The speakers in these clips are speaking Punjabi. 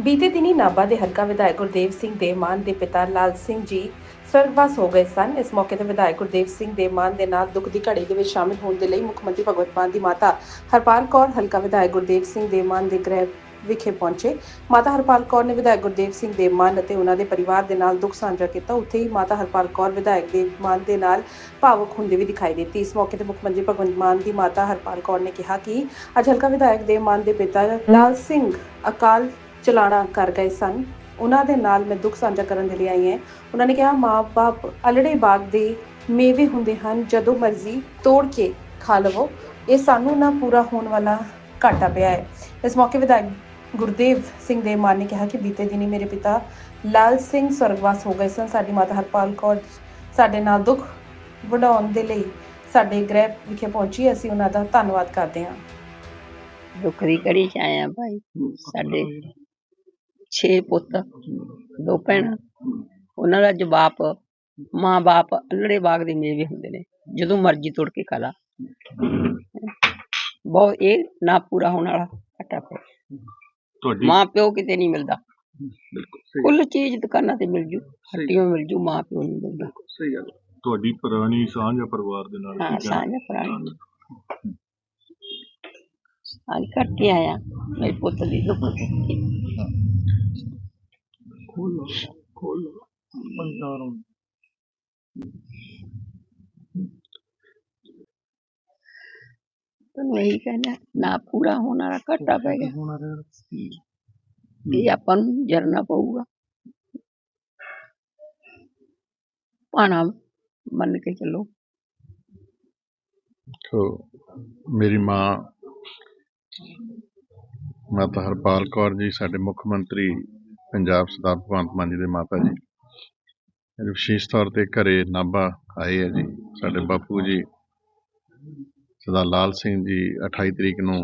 ਬੀਤੇ ਦਿਨੀ ਨਾਭਾ ਦੇ ਹਲਕਾ ਵਿਧਾਇਕ ਗੁਰਦੇਵ ਸਿੰਘ ਦੇ ਮਾਨ ਦੇ ਪਿਤਾ ਲਾਲ ਸਿੰਘ ਜੀ ਸਵਰਗਵਾਸ ਹੋ ਗਏ ਸਨ। ਇਸ ਮੌਕੇ ਤੇ ਵਿਧਾਇਕ ਗੁਰਦੇਵ ਸਿੰਘ ਦੇ ਦੇ ਨਾਲ ਦੁੱਖ ਦੀ ਘੜੀ ਦੇ ਵਿੱਚ ਸ਼ਾਮਿਲ ਹੋਣ ਦੇ ਲਈ ਮੁੱਖ ਮੰਤਰੀ ਭਗਵਤ ਮਾਨ ਦੀ ਮਾਤਾ ਹਰਪਾਲ ਕੌਰ, ਹਲਕਾ ਵਿਧਾਇਕ ਗੁਰਦੇਵ ਸਿੰਘ ਦੇ ਦੇ ਗ੍ਰਹਿ ਵਿਖੇ ਪਹੁੰਚੇ। ਮਾਤਾ ਹਰਪਾਲ ਕੌਰ ਨੇ ਵਿਧਾਇਕ ਗੁਰਦੇਵ ਸਿੰਘ ਦੇ ਮਾਨ ਅਤੇ ਉਹਨਾਂ ਦੇ ਪਰਿਵਾਰ ਦੇ ਨਾਲ ਦੁੱਖ ਸਾਂਝਾ ਕੀਤਾ। ਉੱਥੇ ਹੀ ਮਾਤਾ ਹਰਪਾਲ ਕੌਰ ਵਿਧਾਇਕ ਦੇ ਮਾਨ ਦੇ ਨਾਲ ਭਾਵੁਕ ਹੁੰਦੇ ਵੀ ਦਿਖਾਈ ਦਿੱਤੀ। ਇਸ ਮੌਕੇ ਤੇ ਮੁੱਖ ਮੰਤਰੀ ਭਗਵੰਤ ਮਾਨ ਦੀ ਮਾਤਾ ਹਰਪਾਲ ਕੌਰ ਨੇ ਕਿਹਾ ਕਿ ਅੱਜ ਹਲਕਾ ਵਿਧਾਇਕ ਦੇ ਮਾਨ ਦੇ ਪਿਤਾ ਲਾਲ ਸਿੰਘ ਅਕਾਲ ਚਲਾਣਾ ਕਰ ਗਏ ਸਨ। ਉਹਨਾਂ ਦੇ ਨਾਲ ਮੈਂ ਦੁੱਖ ਸਾਂਝਾ ਕਰਨ ਦੇ ਲਈ ਆਈ ਹਾਂ। ਉਹਨਾਂ ਨੇ ਕਿਹਾ, ਮਾਂ-ਬਾਪ ਅਲੜੇ ਬਾਗ ਦੇ ਮੇਵੇ ਹੁੰਦੇ ਹਨ, ਜਦੋਂ ਮਰਜ਼ੀ ਤੋੜ ਕੇ ਖਾ ਲਵੋ। ਇਹ ਸਾਨੂੰ ਨਾ ਪੂਰਾ ਹੋਣ ਵਾਲਾ ਘਾਟਾ ਪਿਆ ਹੈ। ਇਸ ਮੌਕੇ ਵਿਧਾਇਕ ਗੁਰਦੇਵ ਸਿੰਘ ਦੇ ਮਾਨ ਨੇ ਕਿਹਾ ਕਿ ਬੀਤੇ ਦਿਨੀ ਮੇਰੇ ਪਿਤਾ ਲਾਲ ਸਿੰਘ ਸਵਰਗਵਾਸ ਹੋ ਗਏ ਸਨ। ਸਾਡੀ ਮਾਤਾ ਹਰਪਾਲ ਕੌਰ ਸਾਡੇ ਨਾਲ ਦੁੱਖ ਵਡਾਉਣ ਦੇ ਲਈ ਸਾਡੇ ਗ੍ਰਹਿ ਵਿਖੇ ਪਹੁੰਚੀ ਅਸੀਂ ਉਹਨਾਂ ਦਾ ਧੰਨਵਾਦ ਕਰਦੇ ਹਾਂ। ਦੁੱਖ ਦੀ ਘੜੀ ਚ ਆਏ ਭਾਈ। ਸਾਡੇ 6 ਪੁੱਤ ਦੋ ਭੈਣਾਂ। ਉਹਨਾਂ ਦਾ ਜਵਾਬ ਮਾਂ-ਬਾਪ ਅਲੜੇ ਬਾਗ ਦੇ ਮੇਵੇ ਹੁੰਦੇ ਨੇ ਜਦੋਂ ਮਰਜ਼ੀ ਤੋੜ ਕੇ ਖਾ ਲਾ। ਬਹੁਤ ਇਹ ਨਾ ਪੂਰਾ ਹੋਣ ਵਾਲਾ ਘਟਾ ਪਿਆ। ਤੁਹਾਡੀ ਮਾਂ ਪਿਓ ਕਿਤੇ ਨਹੀਂ ਮਿਲਦਾ। ਬਿਲਕੁਲ ਸਹੀ ਕੁੱਲ ਚੀਜ਼ ਦੁਕਾਨਾਂ ਤੇ ਮਿਲ ਜੂ ਹੱਟੀਆਂ ਮਿਲ ਜੂ ਮਾਂ ਪਿਓ ਨਹੀਂ ਮਿਲਦਾ ਸਹੀ ਗੱਲ। ਤੁਹਾਡੀ ਪੁਰਾਣੀ ਸਾਂਝ ਪਰਿਵਾਰ ਦੇ ਨਾਲ ਹਾਂ ਕੀ? ਸਾਂਝ ਪੁਰਾਣੀ। ਸਾਂਝ ਕਰਕੇ ਆਇਆ ਮੇਰੇ ਪੁੱਤ ਦੀ ਦੁੱਖ ਦੀ ਖੋਲੋ ਖੋਲੋ ਬੰਦਾਰੋਂ ਤੁਹਾਨੂੰ ਇਹੀ ਕਹਿਣਾ ਨਾ ਪੂਰਾ ਹੋਣ ਵਾਲਾ ਘਾਟਾ ਪੈ ਗਿਆ ਹੋਣਾ ਰਹਿ ਇਹ ਆਪਾਂ ਨੂੰ ਜਰਨਾ ਪਊਗਾ ਪਾਣਾ ਮੰਨ ਕੇ ਚੱਲੋ ਸੋ ਮੇਰੀ ਮਾਂ ਮਾਤਾ ਹਰਪਾਲ ਕੌਰ ਜੀ ਸਾਡੇ ਮੁੱਖ ਮੰਤਰੀ ਪੰਜਾਬ ਸਰਦਾਰ ਭਗਵੰਤ ਮਾਨ ਜੀ ਦੇ ਮਾਤਾ ਜੀ। ਅੱਜ ਵਿਸ਼ੇਸ਼ ਤੌਰ ਤੇ ਘਰੇ ਨਾਭਾ ਆਏ ਹੈ ਜੀ। ਸਾਡੇ ਬਾਪੂ ਜੀ, ਸਰਦਾਰ ਲਾਲ ਸਿੰਘ ਜੀ 28 ਤਰੀਕ ਨੂੰ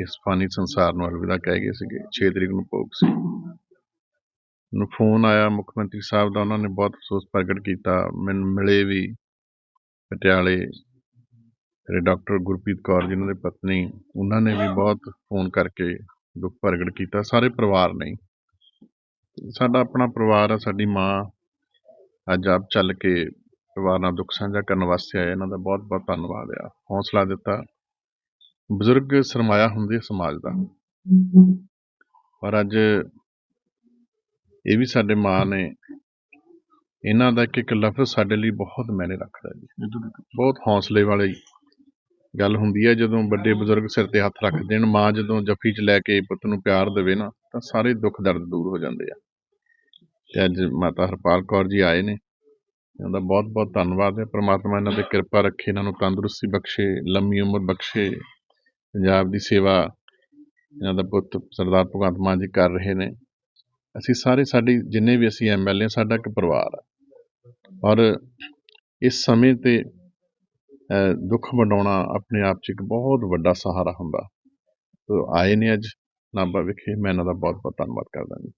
ਇਸ ਫਾਨੀ ਸੰਸਾਰ ਨੂੰ ਅਲਵਿਦਾ ਕਹਿ ਗਏ ਸੀਗੇ। 6 ਤਰੀਕ ਨੂੰ ਭੋਗ ਸੀ। ਨੂੰ ਫੋਨ ਆਇਆ, ਮੁੱਖ ਮੰਤਰੀ ਸਾਹਿਬ ਦਾ, ਉਹਨਾਂ ਨੇ ਬਹੁਤ ਅਫਸੋਸ ਪ੍ਰਗਟ ਕੀਤਾ। ਮੈਨੂੰ ਮਿਲੇ ਵੀ ਪਟਿਆਲੇ ਤੇ ਡਾਕਟਰ ਗੁਰਪ੍ਰੀਤ ਕੌਰ ਜਿਨ੍ਹਾਂ ਦੀ ਪਤਨੀ, ਉਹਨਾਂ ਨੇ ਵੀ ਬਹੁਤ ਫੋਨ ਕਰਕੇ ਦੁੱਖ ਪ੍ਰਗਟ ਕੀਤਾ। ਸਾਰੇ ਪਰਿਵਾਰ ਨੇ। ਸਾਡਾ ਆਪਣਾ ਪਰਿਵਾਰ ਆ, ਸਾਡੀ ਮਾਂ ਅੱਜ ਆਪ ਚੱਲ ਕੇ ਪਰਿਵਾਰ ਨਾਲ ਦੁੱਖ ਸਾਂਝਾ ਕਰਨ ਵਾਸਤੇ ਆਏ ਇਹਨਾਂ ਦਾ ਬਹੁਤ ਬਹੁਤ ਧੰਨਵਾਦ ਆ। ਹੌਸਲਾ ਦਿੱਤਾ। ਬਜ਼ੁਰਗ ਸਰਮਾਇਆ ਹੁੰਦੇ ਸਮਾਜ ਦਾ। ਪਰ ਅੱਜ ਇਹ ਵੀ ਸਾਡੇ ਮਾਂ ਨੇ ਇਹਨਾਂ ਦਾ ਇੱਕ ਇੱਕ ਲਫ਼ਜ਼ ਸਾਡੇ ਲਈ ਬਹੁਤ ਮਾਇਨੇ ਰੱਖਦਾ ਜੀ। ਬਹੁਤ ਹੌਸਲੇ ਵਾਲੀ ਗੱਲ ਹੁੰਦੀ ਹੈ ਜਦੋਂ ਵੱਡੇ ਬਜ਼ੁਰਗ ਸਿਰ ਤੇ ਹੱਥ ਰੱਖ ਦੇਣ ਮਾਂ ਜਦੋਂ ਜੱਫੀ 'ਚ ਲੈ ਕੇ ਪੁੱਤ ਨੂੰ ਪਿਆਰ ਦੇਵੇ ਨਾ, ਤਾਂ ਸਾਰੇ ਦੁੱਖ ਦਰਦ ਦੂਰ ਹੋ ਜਾਂਦੇ ਆ। ਤੇ ਅੱਜ ਮਾਤਾ ਹਰਪਾਲ ਕੌਰ ਜੀ ਆਏ ਨੇ। ਇਹਨਾਂ ਦਾ ਬਹੁਤ ਬਹੁਤ ਧੰਨਵਾਦ ਹੈ। ਪ੍ਰਮਾਤਮਾ ਇਹਨਾਂ ਤੇ ਕਿਰਪਾ ਰੱਖੇ, ਇਹਨਾਂ ਨੂੰ ਤੰਦਰੁਸਤੀ ਬਖਸ਼ੇ, ਲੰਮੀ ਉਮਰ ਬਖਸ਼ੇ, ਪੰਜਾਬ ਦੀ ਸੇਵਾ ਇਹਨਾਂ ਦਾ ਪੁੱਤ ਸਰਦਾਰ ਭਗਵੰਤ ਮਾਨ ਜੀ ਕਰ ਰਹੇ ਨੇ। ਅਸੀਂ ਸਾਰੇ ਸਾਡੀ ਜਿੰਨੇ ਵੀ ਅਸੀਂ ਐਮਐਲਏ ਸਾਡਾ ਇੱਕ ਪਰਿਵਾਰ ਆ ਔਰ ਇਸ ਸਮੇਂ ਤੇ ਦੁੱਖ ਵੰਡਾਉਣਾ ਆਪਣੇ ਆਪ 'ਚ ਇੱਕ ਬਹੁਤ ਵੱਡਾ ਸਹਾਰਾ ਹੁੰਦਾ। ਸੋ ਆਏ ਨੇ ਅੱਜ, ਨਾਭਾ ਵਿਖੇ, ਮੈਂ ਇਹਨਾਂ ਦਾ ਬਹੁਤ ਬਹੁਤ ਧੰਨਵਾਦ ਕਰਦਾ ਜੀ।